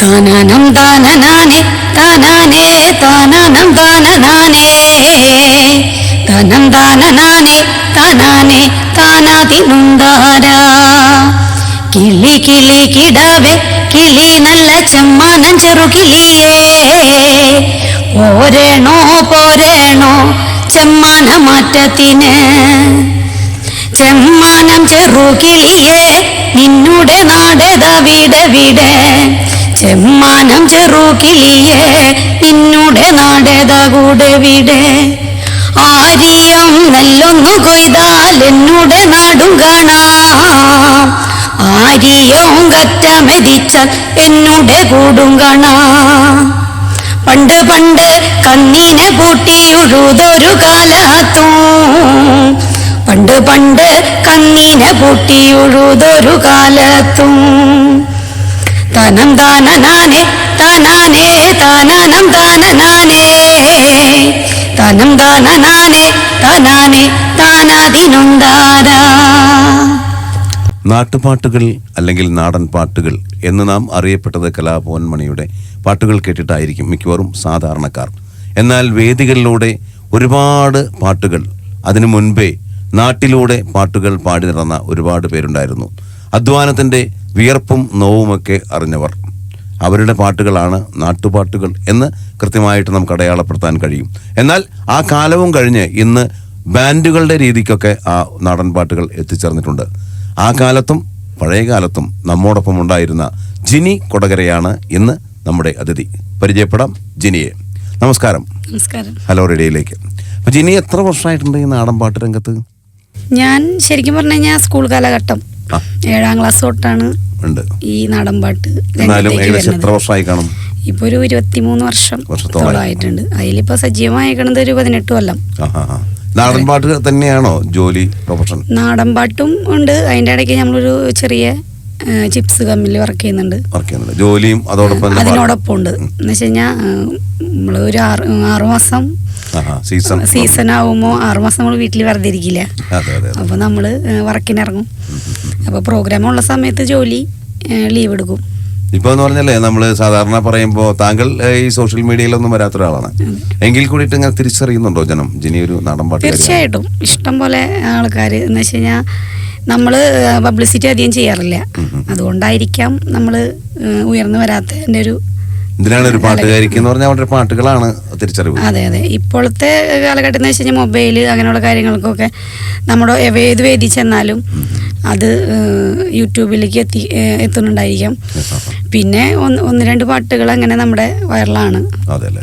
താനാനം താനനാനെ താനാനേ താനാനം താനനാനേ താനം താനനാനെ താനാനേ താനാതിനുണ്ടാര. കിളി കിളി കിടാവേ കിളി നല്ല ചെമ്മാനം ചെറുകിളിയേ പോരേണോ പോരേണോ ചെമ്മാന മാറ്റത്തിന് ചെമ്മാനം ചെറുകിളിയേ നിന്നുടെ നാടേതാ വിട വീട്. ചെമ്മാനം ചെറുകിളിയേ നിന്നുടെ നാടേതാ കൂടെ വീട്? ആരിയം നെല്ലൊന്നു കൊയ്താൽ എന്നുടെ നാടും കാണാം. ആര്യവും കറ്റ മെതിച്ചാൽ എന്നുടെ കൂടും കാണാം. പണ്ട് പണ്ട് കണ്ണീനെ പൂട്ടി ഉഴുതൊരു കാലത്തും. പണ്ട് പണ്ട് കണ്ണീനെ പൂട്ടി ഉഴുതൊരു കാലത്തും. തനം ദാനനാനേ താനാനേ താനാനം ദാനനാനേ. തനം ദാനനാനേ നാട്ടുപാട്ടുകൾ അല്ലെങ്കിൽ നാടൻ പാട്ടുകൾ എന്ന് നാം അറിയപ്പെട്ടത് കലാഭവൻ മണിയുടെ പാട്ടുകൾ കേട്ടിട്ടായിരിക്കും മിക്കവാറും സാധാരണക്കാർ. എന്നാൽ വേദികളിലൂടെ ഒരുപാട് പാട്ടുകൾ അതിനു മുൻപേ നാട്ടിലൂടെ പാട്ടുകൾ പാടി നടന്ന ഒരുപാട് പേരുണ്ടായിരുന്നു. അധ്വാനത്തിന്റെ വിയർപ്പും നോവുമൊക്കെ അറിഞ്ഞവർ. അവരുടെ പാട്ടുകളാണ് നാട്ടുപാട്ടുകൾ എന്ന് കൃത്യമായിട്ട് നമുക്ക് അടയാളപ്പെടുത്താൻ കഴിയും. എന്നാൽ ആ കാലവും കഴിഞ്ഞ് ഇന്ന് ബാൻഡുകളുടെ രീതിക്കൊക്കെ ആ നാടൻ പാട്ടുകൾ എത്തിച്ചേർന്നിട്ടുണ്ട്. ആ കാലത്തും പഴയ കാലത്തും നമ്മോടൊപ്പം ഉണ്ടായിരുന്ന ജിനി കൊടകരയാണ് ഇന്ന് നമ്മുടെ അതിഥി. പരിചയപ്പെടാം ജിനിയെ. നമസ്കാരം. നമസ്കാരം. ഹലോ റേഡിയോയിലേക്ക്. അപ്പൊ ജിനി എത്ര വർഷമായിട്ടുണ്ട് ഈ നാടൻ പാട്ട് രംഗത്ത്? ഞാൻ ശരിക്കും പറഞ്ഞു കഴിഞ്ഞാൽ സ്കൂൾ കാലഘട്ടം. ഏഴാം ക്ലാസ് തൊട്ടാണ് ഉണ്ട്. ഈ നാടൻപാട്ട് എന്നാലും ഏകദേശം എത്ര വർഷമായി കാണും? ഇപ്പൊ ഒരു ഇരുപത്തിമൂന്ന് വർഷം വർഷത്തോളമായി. ആയിട്ടുണ്ട്. അതിലിപ്പോ സജീവമായിക്കണത് ഒരു പതിനെട്ട് കൊല്ലം. ആ ആ ആ. നാടൻ പാട്ട് തന്നെയാണോ ജോലി പ്രൊഫഷൻ? നാടൻപാട്ടും ഉണ്ട്. അതിന്റെ ഇടയ്ക്ക് നമ്മളൊരു ചെറിയ ചിപ്സ് കമ്മിൽ വർക്ക് ചെയ്യുന്നുണ്ട്. വർക്ക് ചെയ്യുന്നുണ്ട്. ജോലിയും അതോടൊപ്പം. അതിനോടൊപ്പം ഉണ്ട്. എന്ന് വെച്ച് കഴിഞ്ഞാൽ നമ്മൾ ഒരു ആറ് ആറുമാസം സീസൺ സീസൺ ആവുമ്പോൾ ആറുമാസം നമ്മൾ വീട്ടിൽ വെറുതെ ഇരിക്കില്ല അപ്പോൾ നമ്മൾ വർക്കിനിറങ്ങും. അപ്പോൾ പ്രോഗ്രാം ഉള്ള സമയത്ത് ജോലി ലീവ് എടുക്കും. ഇപ്പൊ എന്ന് പറഞ്ഞല്ലേ നമ്മൾ സാധാരണ പറയുമ്പോൾ താങ്കൾ ഈ സോഷ്യൽ മീഡിയയിലൊന്നും വരാത്ത ഒരാളാണ്. എങ്കിൽ കൂടിയിട്ട് ഇങ്ങനെ തിരിച്ചറിയുന്നുണ്ടോ ജനം? ജിനി ഒരു നാടൻ പാട്ട് തീർച്ചയായിട്ടും. ഇഷ്ടം പോലെ ആൾക്കാർ എന്ന് വെച്ച് കഴിഞ്ഞാൽ നമ്മൾ പബ്ലിസിറ്റി അധികം ചെയ്യാറില്ല. അതുകൊണ്ടായിരിക്കാം നമ്മൾ ഉയർന്നു വരാത്തതിന്റെ ഒരു ഇതിനാണ് ഒരു പാട്ടുകാരിക്ക് എന്ന് പറഞ്ഞാൽ അവരുടെ പാട്ടുകളാണ് തിരിച്ചറിവ്. അതെ അതെ. ഇപ്പോഴത്തെ കാലഘട്ടം എന്ന് വെച്ച് കഴിഞ്ഞാൽ മൊബൈൽ അങ്ങനെയുള്ള കാര്യങ്ങൾക്കൊക്കെ നമ്മുടെ ഏത് വേദി ചെന്നാലും അത് യൂട്യൂബിലേക്ക് എത്തി എത്തുന്നുണ്ടായിരിക്കാം. പിന്നെ ഒന്ന് ഒന്ന് രണ്ട് പാട്ടുകൾ അങ്ങനെ നമ്മുടെ വൈറലാണ്.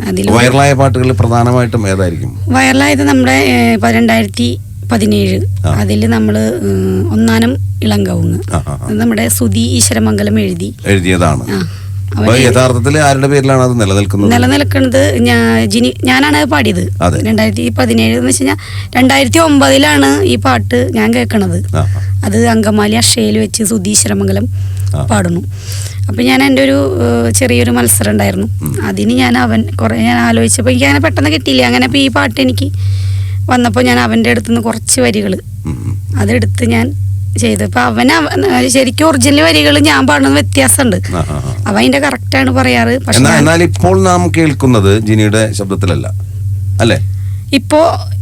അതിൽ വൈറലായ പാട്ടുകൾ പ്രധാനമായിട്ടും ഏതായിരിക്കും? വൈറലായത് നമ്മുടെ രണ്ടായിരത്തി പതിനേഴ്. അതിൽ നമ്മൾ ഒന്നാനം ഇളങ്കവുങ്ങ്. നമ്മുടെ സുധി ഈശ്വരമംഗലം എഴുതി. എഴുതിയതാണ്. അപ്പൊ യഥാർത്ഥത്തിൽ ആരുടെ പേരിലാണ് അത് നിലനിൽക്കുന്നത് നിലനിൽക്കുന്നത് ഞാൻ ജിനി ഞാനാണ് പാടിയത്. രണ്ടായിരത്തി പതിനേഴ് എന്ന് വെച്ച് കഴിഞ്ഞാൽ രണ്ടായിരത്തി ഒമ്പതിലാണ് ഈ പാട്ട് ഞാൻ കേൾക്കണത്. അത് അങ്കമാലി അക്ഷയിൽ വെച്ച് സുധീശ്വരമംഗലം. പാടുന്നു അപ്പം ഞാൻ എന്റെ ഒരു ചെറിയൊരു മത്സരം ഉണ്ടായിരുന്നു അതിന് ഞാൻ അവൻ കുറേ ഞാൻ ആലോചിച്ചപ്പോൾ എനിക്ക് അങ്ങനെ പെട്ടെന്ന് കിട്ടിയില്ല അങ്ങനെ ഈ പാട്ട് എനിക്ക് വന്നപ്പോൾ ഞാൻ അവന്റെ അടുത്ത് നിന്ന് കുറച്ച് വരികൾ. അതെടുത്ത് ഞാൻ ചെയ്തു. ഇപ്പൊ അവൻ അവൻ- ശരിക്കും ഒറിജിനൽ വരികൾ ഞാൻ പാടുന്നത് വ്യത്യാസമുണ്ട്. അവൻ അതിന്റെ കറക്റ്റാണ് പറയാറ്. എന്നാൽ ഇപ്പോൾ നാം കേൾക്കുന്നത് ജിനിയുടെ ശബ്ദത്തിലല്ല. അല്ലേ? ഇപ്പോ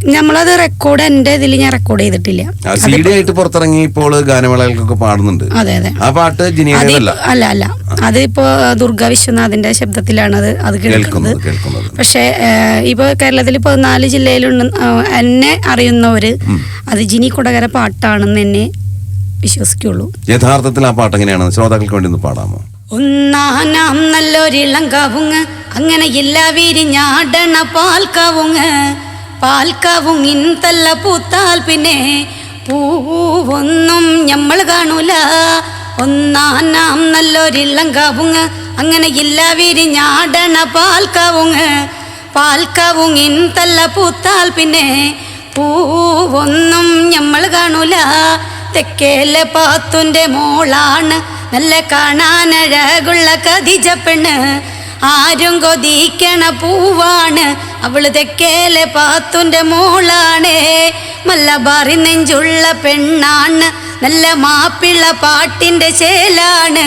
നമ്മളത് റെക്കോർഡ് എന്റെ ഇതിൽ ഞാൻ റെക്കോർഡ് ചെയ്തിട്ടില്ല. സി ഡി ആയിട്ട് പുറത്തിറങ്ങി ഇപ്പോൾ ഗാനമേളകൾക്കൊക്കെ പാടുന്നുണ്ട്. അതെ അതെ. ആ പാട്ട് അല്ല അല്ല. അത് ഇപ്പോ ദുർഗ വിശ്വനാഥിന്റെ ശബ്ദത്തിലാണ് അത് അത് കേൾക്കുന്നത്. പക്ഷേ ഇപ്പൊ കേരളത്തിൽ പതിനാല് ജില്ലയിലുണ്ട് എന്നെ അറിയുന്നവര് അത് ജിനി കുടകര പാട്ടാണെന്ന് എന്നെ വിശ്വസിക്കുള്ളൂ. യഥാർത്ഥത്തിൽ ആ പാട്ട് എങ്ങനെയാണ്? ശ്രോതാക്കൾക്ക് വേണ്ടി ഒന്ന് പാടാമോ? ഒന്നാനാം നല്ലൊരിളം കവുങ്ങ് അങ്ങനെയില്ല വിരിഞ്ഞാടണ പാൽ കവുങ്ങ്. പാൽ കവുങ്ങിൻ തല്ല പൂത്താൽ പിന്നെ പൂവൊന്നും ഞമ്മൾ കാണൂല. ഒന്നാനാം നല്ലൊരിളം കവുങ്ങ് അങ്ങനെയില്ല വിരിഞ്ഞാടണ പാൽ കവുങ്ങ്. പാൽ കവുങ്ങിൻ തല്ല പൂത്താൽ പിന്നെ പൂവൊന്നും ഞമ്മൾ കാണൂല. തെക്കേലെ പാത്തുന്റെ മോളാണ്. നല്ല കാണാനഴകുള്ള കതിജ പെണ്ണ്. ആരും കൊതിക്കണ പൂവാണ്. അവൾ തെക്കേലെ പാത്തുന്റെ മോളാണേ. മല്ലബാറി നെഞ്ചുള്ള പെണ്ണാണ്. നല്ല മാപ്പിള പാട്ടിന്റെ ചേലാണ്.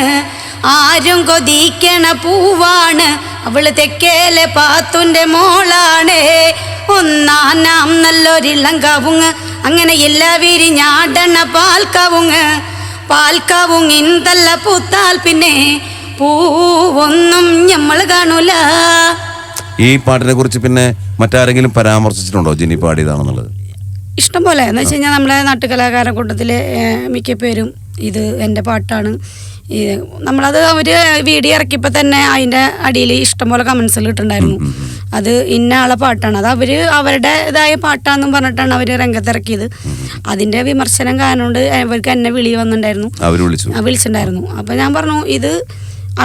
ആരും കൊതിക്കണ പൂവാണ്. അവൾ തെക്കേലെ പാത്തുന്റെ മോളാണേ. ഒന്നാനാം നല്ലൊരിളം കവുങ്ങ് അങ്ങനെ എല്ലാ വിരിഞ്ഞാടണ പാൽക്കവുങ്ങ് ഇന്തല്ല പൂത്താൽ പിന്നെ പൂവൊന്നും നമ്മൾ കാണൂല. ഈ പാട്ടിനെ കുറിച്ച് പിന്നെ മറ്റാരെങ്കിലും പരാമർശിച്ചിട്ടുണ്ടോ ജിനി പാടിയതാണെന്നുള്ളത്? ഇഷ്ടം പോലെ. എന്ന് വെച്ച് കഴിഞ്ഞാൽ നമ്മുടെ നാട്ടുകലാകാര കൂട്ടത്തിലെ മിക്ക പേരും ഇത് എന്റെ പാട്ടാണ്. ഈ നമ്മളത് അവർ വീഡിയോ ഇറക്കിയപ്പോൾ തന്നെ അതിന്റെ അടിയിൽ ഇഷ്ടംപോലെ കമൻസിൽ ഇട്ടുണ്ടായിരുന്നു അത് ഇന്ന ആളെ പാട്ടാണ്. അത് അവർ അവരുടെ അവരുടേതായ പാട്ടാന്നും പറഞ്ഞിട്ടാണ് അവർ രംഗത്തിറക്കിയത്. അതിന്റെ വിമർശനം കാരണം കൊണ്ട് അവർക്ക് എന്നെ വിളി വന്നിട്ടുണ്ടായിരുന്നു വിളിച്ചിട്ടുണ്ടായിരുന്നു അപ്പൊ ഞാൻ പറഞ്ഞു ഇത്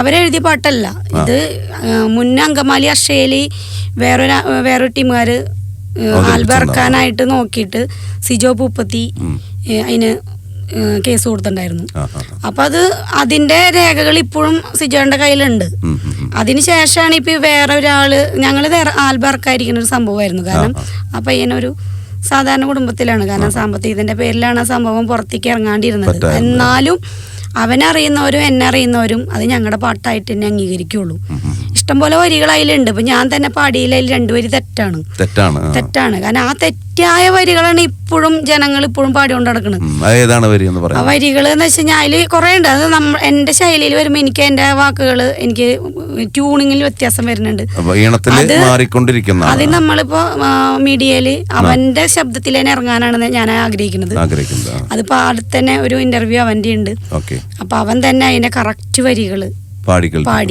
അവരെഴുതിയ പാട്ടല്ല. ഇത് മുൻ അങ്കമാലി അക്ഷയലി വേറൊരു വേറൊരു ടീമുകാർ ആൽബം ഇറക്കാനായിട്ട് നോക്കിയിട്ട് സിജോ പൂപ്പത്തി അതിന് കേസ് കൊടുത്തിട്ടുണ്ടായിരുന്നു. അപ്പൊ. അത് അതിന്റെ രേഖകൾ ഇപ്പോഴും സിജോന്റെ കയ്യിലുണ്ട്. ഉം, ഉം, ഉം. അതിന് ശേഷമാണ് ഇപ്പൊ വേറെ ഒരാൾ ഞങ്ങൾ ആൽബർക്കായിരിക്കുന്ന ഒരു സംഭവമായിരുന്നു. കാരണം ആ പയ്യനൊരു സാധാരണ കുടുംബത്തിലാണ്. കാരണം സാമ്പത്തികത്തിന്റെ പേരിലാണ് ആ സംഭവം പുറത്തേക്ക് ഇറങ്ങാണ്ടിരുന്നത്. എന്നാലും അവനറിയുന്നവരും എന്നെ അറിയുന്നവരും അത് ഞങ്ങളുടെ പാട്ടായിട്ട് തന്നെ അംഗീകരിക്കുള്ളൂ. ഇഷ്ടംപോലെ വരികൾ അതിലുണ്ട്. ഇപ്പൊ ഞാൻ തന്നെ പാടിയില്ല അതിൽ രണ്ടുപേര് തെറ്റാണ്. തെറ്റാണ് തെറ്റാണ്. കാരണം ആ തെറ്റായ വരികളാണ് ഇപ്പോഴും ജനങ്ങൾ ഇപ്പോഴും പാടിക്കൊണ്ട് നടക്കുന്നത് ഏതാണ് വരി എന്ന് വരികൾ എന്ന് വെച്ച് കഴിഞ്ഞാൽ അതിൽ കുറേ ഉണ്ട്. അത് നമ്മ എന്റെ ശൈലിയിൽ വരുമ്പോൾ എനിക്ക് എന്റെ വാക്കുകൾ എനിക്ക് ട്യൂണിങ്ങിൽ വ്യത്യാസം വരുന്നുണ്ട്. മാറിക്കൊണ്ടിരിക്കുന്ന അത് നമ്മളിപ്പോ മീഡിയയിൽ അവന്റെ ശബ്ദത്തിൽ തന്നെ ഇറങ്ങാനാണ് ഞാൻ ആഗ്രഹിക്കുന്നത്. അതിപ്പോ അടുത്തന്നെ ഒരു ഇന്റർവ്യൂ അവന്റെ ഉണ്ട്. അപ്പൊ അവൻ തന്നെ അതിന്റെ കറക്റ്റ് വരികൾ പാടി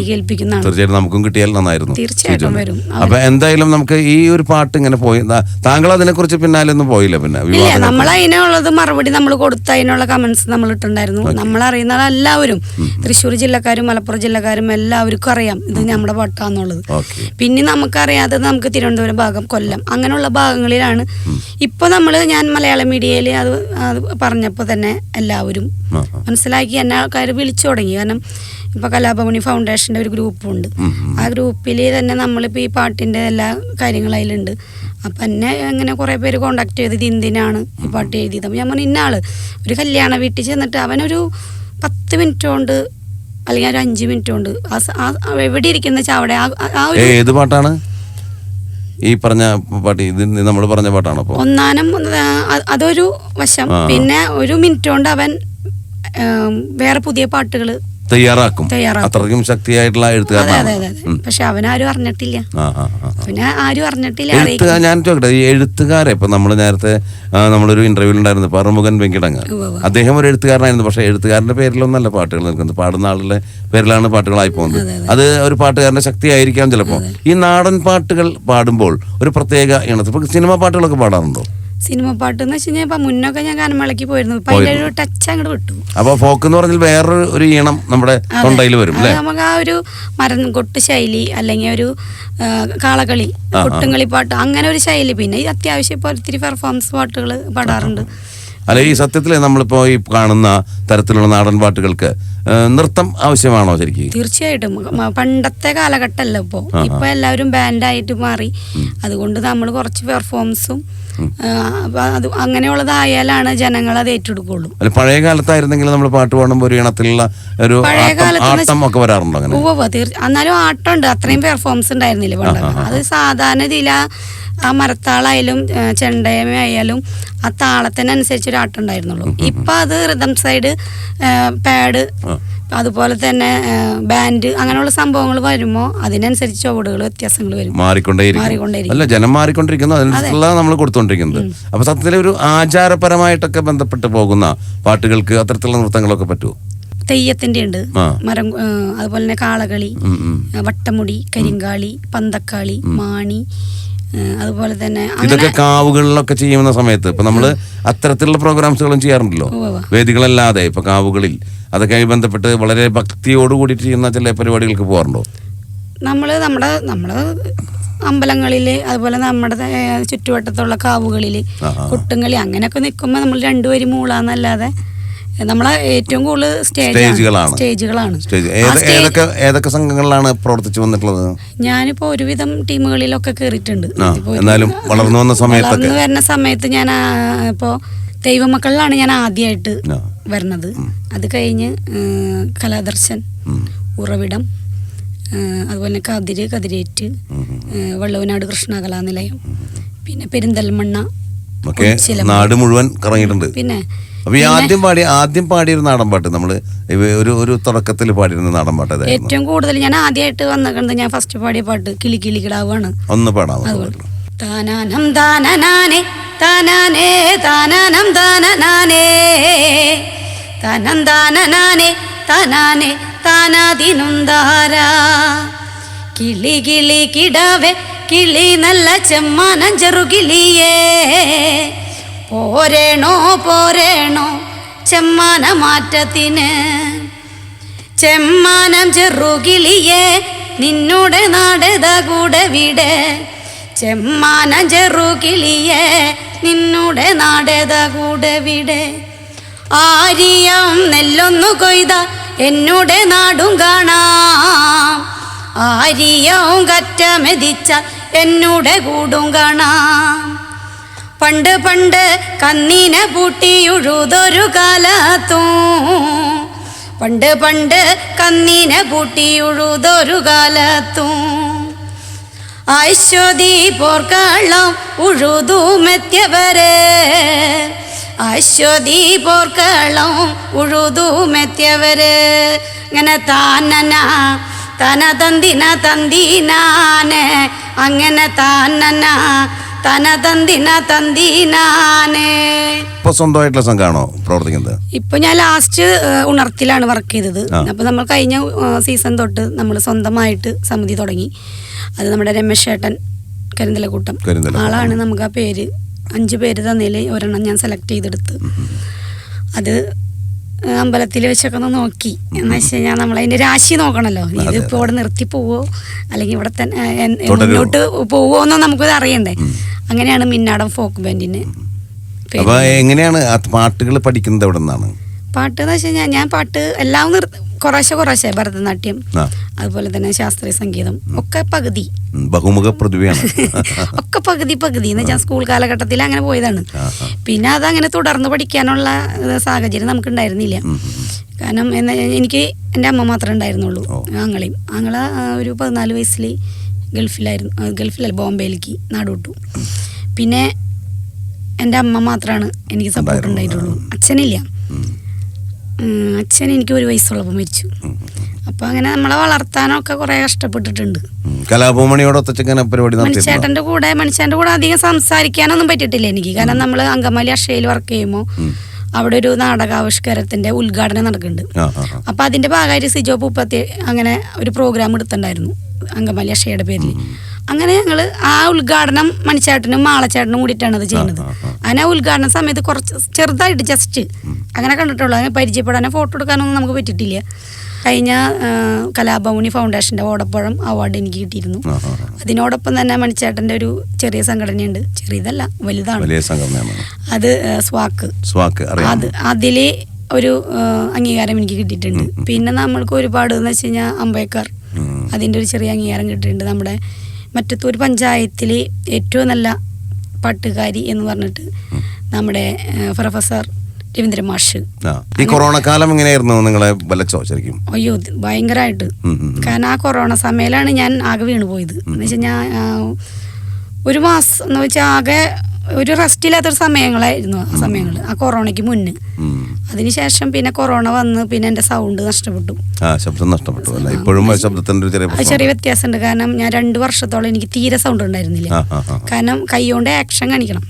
കേൾപ്പിക്കുന്ന തീർച്ചയായിട്ടും നമുക്കും കിട്ടിയാൽ നന്നായിരുന്നു. തീർച്ചയായിട്ടും വരും. അപ്പൊ എന്തായാലും നമുക്ക് ഈ ഒരു പാട്ട് ഇങ്ങനെ പോയി താങ്കൾ അതിനെ കുറിച്ച് പിന്നാലെ ഒന്നും പോയില്ല പിന്നെ ഇല്ല നമ്മൾ അതിനുള്ളത് മറുപടി നമ്മൾ കൊടുത്ത അതിനുള്ള കമന്റ്സ് നമ്മൾ ഇട്ടുണ്ടായിരുന്നു നമ്മൾ അറിയുന്ന എല്ലാവരും തൃശ്ശൂർ ജില്ലക്കാരും മലപ്പുറം ജില്ലക്കാരും എല്ലാവർക്കും അറിയാം. ഇത് നമ്മുടെ പാട്ടാന്നുള്ളത്. പിന്നെ നമുക്കറിയാതെ നമുക്ക് തിരുവനന്തപുരം ഭാഗം കൊല്ലം. അങ്ങനെയുള്ള ഭാഗങ്ങളിലാണ്. ഇപ്പൊ നമ്മൾ ഞാൻ മലയാള മീഡിയയിൽ അത് പറഞ്ഞപ്പോ പറഞ്ഞപ്പോൾ തന്നെ എല്ലാവരും. മനസ്സിലാക്കി എന്നെ ആൾക്കാർ വിളിച്ചു തുടങ്ങി. കാരണം ഇപ്പൊ കലാഭവനി ഫൗണ്ടേഷന്റെ ഒരു ഗ്രൂപ്പുണ്ട്. ആ ഗ്രൂപ്പിൽ തന്നെ നമ്മളിപ്പോൾ ഈ പാട്ടിന്റെ എല്ലാ കാര്യങ്ങളും അതിലുണ്ട്. അപ്പം എന്നെ അങ്ങനെ കുറേ പേര് കോണ്ടാക്ട് ചെയ്ത് ഇത് ഈ പാട്ട് എഴുതിയത്. അപ്പം ഞാൻ പറഞ്ഞു ഇന്നാൾ ഒരു കല്യാണ വീട്ടിൽ ചെന്നിട്ട് അവനൊരു പത്ത് മിനിറ്റ് കൊണ്ട് അല്ലെങ്കിൽ ഒരു അഞ്ച് മിനിറ്റ് കൊണ്ട് എവിടെ ഇരിക്കുന്ന ഒരു ഏത് പാട്ടാണ്? ഈ പറഞ്ഞ പാട്ട് ഇത് നമ്മൾ പറഞ്ഞ പാട്ടാണ് അപ്പൊ ഒന്നാനം അതൊരു വശം. പിന്നെ ഒരു മിനിറ്റ് കൊണ്ട് അവൻ വേറെ പുതിയ പാട്ടുകൾ തയ്യാറാക്കും. അത്രയ്ക്കും ശക്തിയായിട്ടുള്ള എഴുത്തുകാരനാണ്. പക്ഷെ അവനാരും അറിഞ്ഞിട്ടില്ല. പിന്നെ ആരും അറിഞ്ഞിട്ടില്ല ഞാൻ ചോദിക്കട്ടെ ഈ എഴുത്തുകാരെ ഇപ്പൊ നമ്മൾ നേരത്തെ നമ്മളൊരു ഇന്റർവ്യൂവിൽ ഉണ്ടായിരുന്നു പറമുഖൻ വെങ്കിടങ്ങ്. അദ്ദേഹം ഒരു എഴുത്തുകാരനായിരുന്നു പക്ഷെ എഴുത്തുകാരന്റെ പേരിലൊന്നല്ല പാട്ടുകൾ നിൽക്കുന്നത്. പാടുന്ന ആളുടെ പേരിലാണ് പാട്ടുകളായി പോകുന്നത്. അത് ഒരു പാട്ടുകാരന്റെ ശക്തിയായിരിക്കാം ചിലപ്പോൾ. ഈ നാടൻ പാട്ടുകൾ പാടുമ്പോൾ ഒരു പ്രത്യേക ഇണത്തിൽ ഇപ്പൊ സിനിമാ പാട്ടുകളൊക്കെ പാടാറുണ്ടോ? സിനിമ പാട്ട് എന്ന് വെച്ച് കഴിഞ്ഞാൽ ഇപ്പൊ മുന്നൊക്കെ ഞാൻ ഗാനമേളയ്ക്ക് പോയിരുന്നു. ഇപ്പൊ അതിന്റെ ഒരു ടച്ച് അങ്ങോട്ട് വിട്ടു. അപ്പൊ ഫോക്ക് എന്ന് പറഞ്ഞാൽ വേറൊരു ഒരു ഈണം നമ്മുടെ. തൊണ്ടയിൽ വരും അത് നമുക്ക് ആ ഒരു മരം കൊട്ട് ശൈലി അല്ലെങ്കിൽ ഒരു ആ, കാളകളി കൊട്ടുംകളി പാട്ട് അങ്ങനെ ഒരു ശൈലി. പിന്നെ ഈ അത്യാവശ്യം ഇപ്പോൾ ഒത്തിരി പെർഫോമൻസ് പാട്ടുകൾ പാടാറുണ്ട്. അല്ല ഈ സത്യത്തിൽ നമ്മളിപ്പോ ഈ കാണുന്ന തരത്തിലുള്ള നാടൻ പാട്ടുകൾക്ക് നൃത്തം ആവശ്യമാണോ ശരിക്കും? തീർച്ചയായിട്ടും. പണ്ടത്തെ കാലഘട്ടമല്ല ഇപ്പോ. ഇപ്പൊ എല്ലാവരും ബാൻഡായിട്ട് മാറി. അതുകൊണ്ട് നമ്മൾ കുറച്ച് പെർഫോമൻസും അത് അങ്ങനെയുള്ളതായാലാണ് ജനങ്ങൾ അത് ഏറ്റെടുക്കുള്ളൂ. അല്ല പഴയ കാലത്തായിരുന്നെങ്കിൽ നമ്മൾ പാട്ട് പാടുമ്പോൾ ഒരു ഇണത്തിലുള്ള ഒരു ആട്ടം- ആട്ടം ഒക്കെ വരാറുണ്ടോ അങ്ങനെ? എന്നാലും ആട്ടമുണ്ട്. അത്രയും പെർഫോമൻസ് ഉണ്ടായിരുന്നില്ല പണ്ടൊക്കെ. അത് സാധാരണ ഇതില ആ മരത്താളായാലും ചെണ്ടയമ ചെണ്ടയമായാലും ആ താളത്തിനനുസരിച്ച് ഒരു ആട്ടം ഉണ്ടായിരുന്നുള്ളൂ ഇപ്പൊ അത് റിതം സൈഡ് പാഡ് അതുപോലെ തന്നെ ബാൻഡ് അങ്ങനെയുള്ള സംഭവങ്ങൾ വരുമ്പോൾ അതിനനുസരിച്ച് ചുവടുകൾ വ്യത്യാസങ്ങൾ വരും. മാറിക്കൊണ്ടേയിരിക്കും. അല്ല ജനം മാറിക്കൊണ്ടിരിക്കുന്നു. അതിനുള്ള നമ്മൾ കൊടുത്തുകൊണ്ടിരിക്കുന്നത് അപ്പൊ സത്യത്തിൽ ഒരു ആചാരപരമായിട്ടൊക്കെ ബന്ധപ്പെട്ട് പോകുന്ന പാട്ടുകൾക്ക് അത്തരത്തിലുള്ള നൃത്തങ്ങളൊക്കെ പറ്റുമോ തെയ്യത്തിന്റെ ഉണ്ട്. മരം അതുപോലെ തന്നെ കാളകളി വട്ടമുടി കരിങ്കാളി പന്തക്കാളി മാണി അതുപോലെ തന്നെ ഇതൊക്കെ കാവുകളിലൊക്കെ ചെയ്യുന്ന സമയത്ത് ഇപ്പൊ നമ്മൾ അത്തരത്തിലുള്ള പ്രോഗ്രാംസുകളും ചെയ്യാറുണ്ടല്ലോ. വേദികളല്ലാതെ ഇപ്പൊ കാവുകളിൽ. അതൊക്കെയായി ബന്ധപ്പെട്ട് വളരെ ഭക്തിയോട് കൂടി ചെയ്യുന്ന ചില പരിപാടികൾക്ക് പോകാറുണ്ടോ? നമ്മൾ നമ്മുടെ നമ്മൾ അമ്പലങ്ങളിൽ അതുപോലെ നമ്മുടെ ചുറ്റുവട്ടത്തുള്ള കാവുകളിൽ. കൊട്ടുംകളി അങ്ങനെയൊക്കെ നിൽക്കുമ്പോൾ നമ്മൾ രണ്ടുപേരും മൂളാന്നല്ലാതെ നമ്മളെ ഏറ്റവും കൂടുതൽ സ്റ്റേജുകളാണ്. സ്റ്റേജുകളാണ്. ഏതൊക്കെ ഏതൊക്കെ സംഘങ്ങളിലാണ് പ്രവർത്തിച്ചു വന്നിട്ടുള്ളത്? ഞാനിപ്പോ ഒരുവിധം ടീമുകളിലൊക്കെ കയറിയിട്ടുണ്ട് ഇപ്പോ എന്നാലും വളർന്നു വന്ന സമയത്തൊക്കെ. വളർന്നു വരുന്ന സമയത്ത് ഞാൻ ഇപ്പോ ദൈവമക്കളിലാണ് ഞാൻ ആദ്യമായിട്ട് വരണത്. വരുന്നത് അത് കഴിഞ്ഞ് കലാദർശൻ. ഉറവിടം അതുപോലെ കതിര് കതിരേറ്റ് വള്ളവനാട് കൃഷ്ണ കലാനിലയം പിന്നെ പെരിന്തൽമണ്ണ നാട് മുഴുവൻ കറങ്ങിയിട്ടുണ്ട്. പിന്നെ അപ്പൊ ഈ ആദ്യം പാടി ആദ്യം പാടിയൊരു നാടൻ പാട്ട് നമ്മൾ ഒരു ഒരു തുടക്കത്തിൽ പാടിയിരുന്ന നാടൻ പാട്ട് ഏറ്റവും കൂടുതൽ ഞാൻ ആദ്യമായിട്ട് വന്നിട്ടുണ്ട് ഞാൻ ഫസ്റ്റ് പാടിയ പാട്ട് കിളി കിളി കിടാവാണ്. ഒന്ന് പാടാം താനാനം താനനാനെ താനാനേ താനാനം താനനാനേ. താനം താനനാനെ താനാനെ താനാതിനുന്താരാ. കിളി കിളി കിടാവേ കിളി നല്ല ചെമ്മാനം ചെറുകിളിയേ. പോരേണോ പോരേണോ ചെമ്മാന മാറ്റത്തിന്. ചെമ്മാനം ചെറുകിളിയെ നിന്നുടെ നാടത കൂടെ വിട്. ചെമ്മാനം ചെറുകിളിയെ നിന്നുടെ നാടത കൂടെ വിട്. ആരിയം നെല്ലൊന്നു കൊയ്ത എന്നുടെ നാടും കാണാം. ആരിയവും കറ്റ മെതിച്ച എന്നുടെ കൂടും കാണാം. പണ്ട് പണ്ട് കന്നിനെ പൂട്ടിയുഴുതൊരു കാലത്തും. പണ്ട് പണ്ട് കന്നിനെ പൂട്ടിയുഴുതൊരു കാലത്തും. ആശ്വതി പോർക്കള്ളം ഉഴുതുമെത്തിയവരെ അശ്വതി പോർക്കളം ഉഴുതുമെത്തിയവര് ഇങ്ങനെ താനന തന തന്തിന തന്തിനാനെ. അങ്ങനെ താനന തന്തിനാനെ ഇപ്പൊ സ്വന്തമായിട്ടുള്ള സംഘമാണോ പ്രവർത്തിക്കുന്നത്? ഇപ്പൊ ഞാൻ ലാസ്റ്റ് ഉണർത്തിലാണ് വർക്ക് ചെയ്തത്. അപ്പൊ നമ്മൾ കഴിഞ്ഞ സീസൺ തൊട്ട് നമ്മൾ സ്വന്തമായിട്ട് സമിതി തുടങ്ങി. അത് നമ്മുടെ രമേശ് ചേട്ടൻ കരിന്തലക്കൂട്ടം കരിന്തലക്കൂട്ടം. ആളാണ് നമുക്ക് ആ പേര്. അഞ്ച് പേര് തന്നതിൽ ഒരെണ്ണം ഞാൻ സെലക്ട് ചെയ്തെടുത്ത്. അത് അമ്പലത്തിൽ വെച്ചൊക്കെ ഒന്ന് നോക്കി. എന്ന് വെച്ച് കഴിഞ്ഞാൽ നമ്മൾ അതിന്റെ രാശി നോക്കണല്ലോ. ഇതിപ്പോ ഇവിടെ നിർത്തി പോവോ? അല്ലെങ്കിൽ ഇവിടെ തന്നെ? മുന്നോട്ട് പോവോ എന്ന് നമുക്കത് അറിയണ്ടേ. അങ്ങനെയാണ് മിന്നാടം ഫോക്ക് ബാൻഡിന് അപ്പൊ എങ്ങനെയാണ് പാട്ടുകൾ പഠിക്കുന്നത് എവിടെ നിന്നാണ് പാട്ട് എന്ന് വെച്ച് കഴിഞ്ഞാൽ ഞാൻ പാട്ട് എല്ലാം നിർ കുറേശ്ശെ കുറേശ്ശെ ഭരതനാട്യം അതുപോലെ തന്നെ ശാസ്ത്രീയ സംഗീതം ഒക്കെ പകുതി. ബഹുമുഖ പ്രതിഭയാണ് ഒക്കെ പകുതി പകുതി. എന്ന് വെച്ചാൽ സ്കൂൾ കാലഘട്ടത്തിൽ അങ്ങനെ പോയതാണ്. പിന്നെ അതങ്ങനെ തുടർന്ന് പഠിക്കാനുള്ള സാഹചര്യം നമുക്ക് ഉണ്ടായിരുന്നില്ല. കാരണം എന്നാ എനിക്ക് എന്റെ അമ്മ മാത്രമേ ഉണ്ടായിരുന്നുള്ളൂ. ആങ്ങളെയും. ആങ്ങള ഒരു പതിനാല് വയസ്സിൽ ഗൾഫിലായിരുന്നു ഗൾഫിലല്ല ബോംബെയിലേക്ക് നാടുവിട്ടു പിന്നെ എന്റെ അമ്മ മാത്രമാണ് എനിക്ക് സപ്പോർട്ട് ഉണ്ടായിട്ടുള്ളൂ. അച്ഛനില്ല. അച്ഛൻ എനിക്ക് ഒരു വയസ്സുള്ളപ്പോൾ മരിച്ചു. അപ്പൊ അങ്ങനെ നമ്മളെ വളർത്താനൊക്കെ കുറെ കഷ്ടപ്പെട്ടിട്ടുണ്ട്. മണിച്ചേട്ടന്റെ പരിപാടി കൂടെ മണിച്ചേട്ടന്റെ കൂടെ അധികം സംസാരിക്കാനൊന്നും പറ്റിയിട്ടില്ല എനിക്ക്. കാരണം നമ്മൾ അങ്കമാലി അക്ഷയിൽ വർക്ക് ചെയ്യുമ്പോൾ അവിടെ ഒരു നാടകാവിഷ്കാരത്തിന്റെ ഉദ്ഘാടനം നടക്കുന്നുണ്ട്. അപ്പൊ അതിന്റെ ഭാഗമായിട്ട് സിജോ പൂപ്പത്തി അങ്ങനെ ഒരു പ്രോഗ്രാം എടുത്തിട്ടുണ്ടായിരുന്നു അങ്കമാലി അക്ഷയുടെ പേരിൽ. അങ്ങനെ ഞങ്ങൾ ആ ഉദ്ഘാടനം മണിച്ചേട്ടനും മാളച്ചേട്ടനും കൂടിയിട്ടാണ് അത് ചെയ്യുന്നത്. അങ്ങനെ ആ ഉദ്ഘാടന സമയത്ത് കുറച്ച് ചെറുതായിട്ട് ജസ്റ്റ് അങ്ങനെ കണ്ടിട്ടുള്ളൂ. അതിനെ പരിചയപ്പെടാനോ ഫോട്ടോ എടുക്കാനൊന്നും നമുക്ക് പറ്റിയിട്ടില്ല. കഴിഞ്ഞ കലാഭവനി ഫൗണ്ടേഷന്റെ ഓടപ്പഴം അവാർഡ് എനിക്ക് കിട്ടിയിരുന്നു. അതിനോടൊപ്പം തന്നെ മണിച്ചേട്ടന്റെ ഒരു ചെറിയ സംഘടനയുണ്ട്. ചെറിയതല്ല വലുതാണ്. അത് സ്വാക്ക്. സ്വാക്ക് അത് അതിൽ ഒരു അംഗീകാരം എനിക്ക് കിട്ടിയിട്ടുണ്ട്. പിന്നെ നമ്മൾക്ക് ഒരുപാട് എന്ന് വെച്ച് കഴിഞ്ഞാൽ അംബേദ്കർ അതിന്റെ ഒരു ചെറിയ അംഗീകാരം കിട്ടിയിട്ടുണ്ട് നമ്മുടെ മറ്റത്തൂർ പഞ്ചായത്തിൽ ഏറ്റവും നല്ല പാട്ടുകാരി എന്ന് പറഞ്ഞിട്ട് നമ്മുടെ പ്രൊഫസർ രവീന്ദ്ര മാഷ്. ഈ കൊറോണ കാലം എങ്ങനെയായിരുന്നു നിങ്ങളെ വലച്ചോ ശരിക്കും? അയ്യോ ഭയങ്കരമായിട്ട്. കാരണം ആ കൊറോണ സമയത്താണ് ഞാൻ ആകെ വീണ് പോയത് എന്ന് വെച്ചാൽ ഞാൻ ഒരു മാസം എന്ന് വെച്ചാൽ ആകെ ഒരു റെസ്റ്റ് ഇല്ലാത്തൊരു സമയങ്ങളായിരുന്നു ആ സമയങ്ങൾ ആ കൊറോണയ്ക്ക് മുന്നേ. അതിനുശേഷം പിന്നെ കൊറോണ വന്ന് പിന്നെ എന്റെ സൗണ്ട് നഷ്ടപ്പെട്ടു. ആ ശബ്ദം നഷ്ടപ്പെട്ടു അല്ല? ഇപ്പോഴും ശബ്ദത്തിന്റെ ചെറിയ ചെറിയ വ്യത്യാസമുണ്ട്. കാരണം ഞാൻ രണ്ട് വർഷത്തോളം എനിക്ക് തീരെ സൗണ്ട് ഉണ്ടായിരുന്നില്ല. കാരണം കൈകൊണ്ട് ആക്ഷൻ കാണിക്കണം.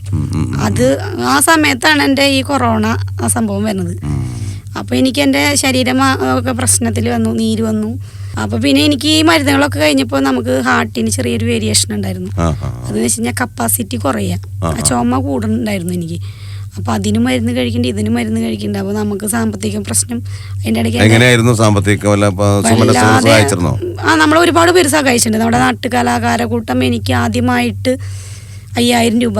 അത് ആ സമയത്താണ് എന്റെ ഈ കൊറോണ ആ സംഭവം വരുന്നത്. അപ്പൊ അപ്പോൾ എനിക്ക് എന്റെ ശരീരം ഒക്കെ പ്രശ്നത്തിൽ വന്നു നീര് വന്നു. അപ്പോൾ പിന്നെ എനിക്ക് ഈ മരുന്നുകളൊക്കെ കഴിഞ്ഞപ്പോൾ നമുക്ക് ഹാർട്ടിന് ചെറിയൊരു വേരിയേഷൻ ഉണ്ടായിരുന്നു. അതെന്ന് വെച്ച് കഴിഞ്ഞാൽ കപ്പാസിറ്റി ആ ചുമ കൂടുന്നുണ്ടായിരുന്നു എനിക്ക്. അപ്പൊ അതിന് മരുന്ന് കഴിക്കണ്ട ഇതിന് മരുന്ന് കഴിക്കണ്ട. അപ്പൊ നമുക്ക് സാമ്പത്തിക പ്രശ്നം അതിന്റെ ഇടയ്ക്ക് എങ്ങനെയായിരുന്നു സാമ്പത്തിക ആ നമ്മൾ ഒരുപാട് പേര് സഹായിച്ചിട്ടുണ്ട്. നമ്മുടെ നാട്ടുകലാകാര കൂട്ടം എനിക്ക് ആദ്യമായിട്ട് അയ്യായിരം രൂപ.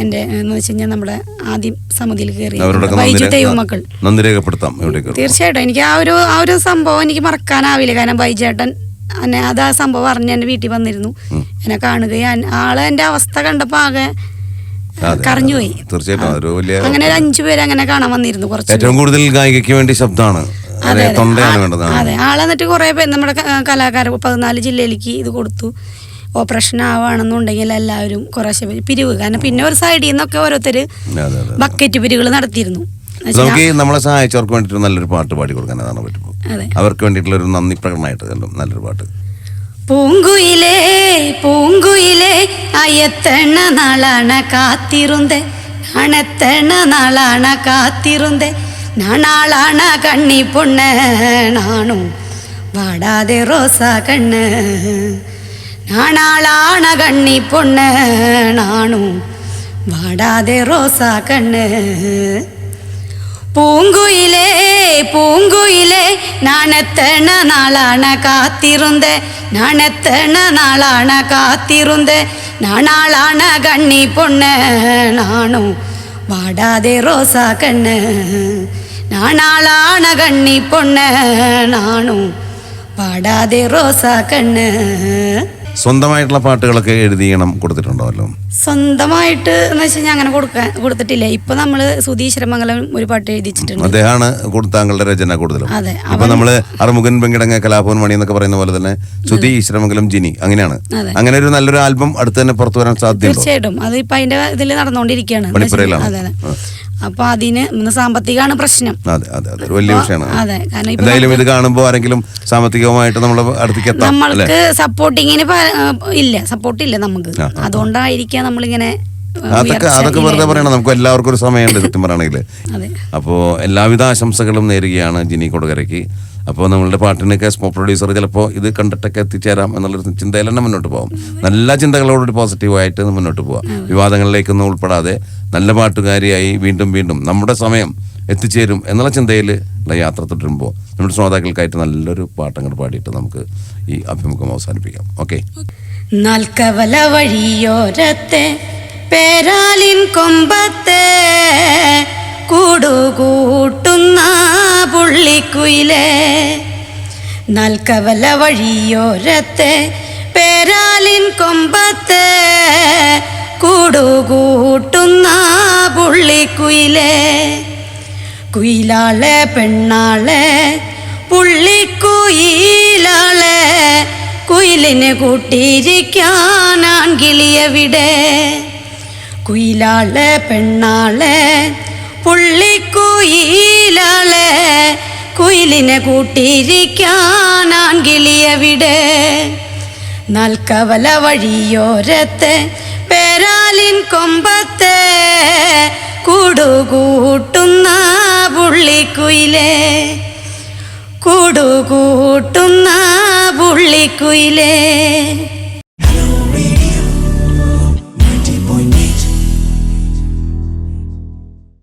എന്റെ എന്ന് വെച്ച് കഴിഞ്ഞാൽ നമ്മുടെ ആദ്യം സമിതിയിൽ കയറി. നന്ദി ദൈവമക്കൾ രേഖപ്പെടുത്താം തീർച്ചയായിട്ടും. എനിക്ക് ആ ഒരു ആ ഒരു സംഭവം എനിക്ക് മറക്കാനാവില്ല. കാരണം ബൈജേട്ടൻ എന്നെ അത് ആ സംഭവം അറിഞ്ഞ് എന്റെ വീട്ടിൽ വന്നിരുന്നു. എന്നെ കാണുകയും ആൾ എന്റെ അവസ്ഥ കണ്ടപ്പോൾ ആകെ. കറഞ്ഞുപോയി തീർച്ചയായിട്ടും. അങ്ങനെ ഒരു അഞ്ചു പേര് അങ്ങനെ കാണാൻ വന്നിരുന്നു കുറച്ച് ഏറ്റവും കൂടുതൽ ഗായികയ്ക്ക് വേണ്ടി ശബ്ദമാണ്. അതെ, ആൾ എന്നിട്ട് കുറേ പേര് നമ്മുടെ കലാകാരൻ പതിനാല് ജില്ലയിലേക്ക് ഇത് കൊടുത്തു. ഓപ്പറേഷൻ ആവുകയാണെന്നുണ്ടെങ്കിൽ എല്ലാവരും കുറേശ്ശെ പിരിവ്. കാരണം പിന്നെ ഒരു സൈഡിൽ നിന്നൊക്കെ ഓരോരുത്തർ ബക്കറ്റ് പിരിവുകൾ നടത്തിയിരുന്നു. നമുക്ക് നമ്മളെ സഹായിച്ചവർക്ക് വേണ്ടിയിട്ട് നല്ലൊരു പാട്ട് പാടി കൊടുക്കാനാണ് അതാണ് പറ്റുമ്പോൾ അവർക്ക് വേണ്ടിട്ടുള്ള ഒരു നന്ദി പ്രകടനമായിട്ട് നല്ലൊരു പാട്ട്. പൂങ്കുയിലേ പൂങ്കുയിലേ അയത്തണ നാളാണ് കാത്തിരുന്നേ. അണത്തണ നാളാണ് കാത്തിരുന്നേ. നാളാണ് കണ്ണി പൊണ്ണ് നാണു വാടാതെ റോസാ കണ്ണ്. நானாளான கண்ணி பொண்ணு நானும். வாடாதே ரோசா கண்ணு. பூங்குயிலே பூங்குயிலே நான் எத்தனை நாளான காத்திருந்த நான் எத்தனை நாளான காத்திருந்த நானாளான கண்ணி பொண்ணு நானும். வாடாதே ரோசா கண்ணு. நானாளான கண்ணி பொண்ணு நானும். வாடாதே ரோசா கண்ணு. സ്വന്തമായിട്ടുള്ള പാട്ടുകളൊക്കെ എഴുതിയണം കൊടുത്തിട്ടുണ്ടോ സ്വന്തമായിട്ട് എന്ന് വെച്ച് കഴിഞ്ഞാൽ അങ്ങനെ കൊടുക്കാൻ കൊടുത്തിട്ടില്ല. ഇപ്പൊ നമ്മൾ സുധീശ്വരമംഗലം ഒരു പാട്ട് എഴുതിച്ചിട്ടുണ്ട്. അദ്ദേഹമാണ് താങ്കളുടെ രചന കൂടുതലും. അതെ, ഇപ്പൊ നമ്മൾ അറുമുഖൻ വെങ്കിടങ്ങ കലാഭവൻ മണി എന്നൊക്കെ പറയുന്ന പോലെ തന്നെ സുധി ഈശ്വരമംഗലം ജിനി അങ്ങനെയാണ്. അങ്ങനെ ഒരു നല്ലൊരു ആൽബം അടുത്ത് തന്നെ പുറത്തു വരാൻ സാധ്യത തീർച്ചയായിട്ടും. അത് ഇപ്പൊ അതിന്റെ ഇതിൽ നടന്നുകൊണ്ടിരിക്കുകയാണ്. അതെ അപ്പൊ അതിന് സാമ്പത്തികമാണ് പ്രശ്നം. അതെ അതെ അതെ. വലിയ വിഷയമാണ്. എന്തായാലും ഇത് കാണുമ്പോൾ ആരെങ്കിലും സാമ്പത്തികമായിട്ട് നമ്മളെ അടുത്തേക്ക് നമ്മൾക്ക് സപ്പോർട്ടിങ്ങിന് ഇല്ല സപ്പോർട്ട് ഇല്ല. നമുക്ക്. ആ, അതുകൊണ്ടായിരിക്കാം നമ്മളിങ്ങനെ അതൊക്കെ അതൊക്കെ വെറുതെ പറയണം. നമുക്ക് എല്ലാവർക്കും ഒരു സമയമുണ്ട് സത്യം പറയണമെങ്കിൽ അതെ. അപ്പോൾ എല്ലാവിധ ആശംസകളും നേരുകയാണ് ജിനി കൊടുകരയ്ക്ക്. അപ്പോൾ നമ്മളുടെ പാട്ടിനൊക്കെ പ്രൊഡ്യൂസർ ചിലപ്പോൾ ഇത് കണ്ടിട്ടൊക്കെ എത്തിച്ചേരാം എന്നുള്ളൊരു ചിന്തയിൽ തന്നെ മുന്നോട്ട് പോകും. നല്ല ചിന്തകളോട് പോസിറ്റീവായിട്ട് മുന്നോട്ട് പോവാം. വിവാദങ്ങളിലേക്കൊന്നും ഉൾപ്പെടാതെ നല്ല പാട്ടുകാരിയായി വീണ്ടും വീണ്ടും നമ്മുടെ സമയം എത്തിച്ചേരും എന്നുള്ള ചിന്തയിൽ ഉള്ള യാത്ര തുടരുമ്പോൾ നമ്മുടെ ശ്രോതാക്കൾക്കായിട്ട് നല്ലൊരു പാട്ടങ്ങൾ പാടിയിട്ട് നമുക്ക് ഈ അഭിമുഖം അവസാനിപ്പിക്കാം. ഓക്കെ നൽകവല വഴിയോരത്തെ പേരാലിൻ കൊമ്പത്തെ കൂടുകൂട്ടുന്ന പുള്ളിക്കുയിലേ. നൽകവല വഴിയോരത്തെ പേരാലിൻ കൊമ്പത്തെ കൂടുകൂട്ടുന്ന പുള്ളിക്കുയിലെ. കുയിലാളെ പെണ്ണാളെ പുള്ളിക്കുയിലാളെ കുയിലിനെ കൂട്ടിയിരിക്കാനാൻ കിളിയവിടെ കുയിലാളെ പെണ്ണാളെ പുള്ളിക്കുയിലാളെ കുയിലിനെ കൂട്ടിയിരിക്കാൻ കിളിയവിടെ നൽകവല വഴിയോരത്തെ പേരാലിൻ കൊമ്പത്തെ കൂടുകൂട്ടുന്ന പുള്ളിക്കുയിലേ. കൂടുകൂട്ടുന്ന പുള്ളിക്കുയിലേ.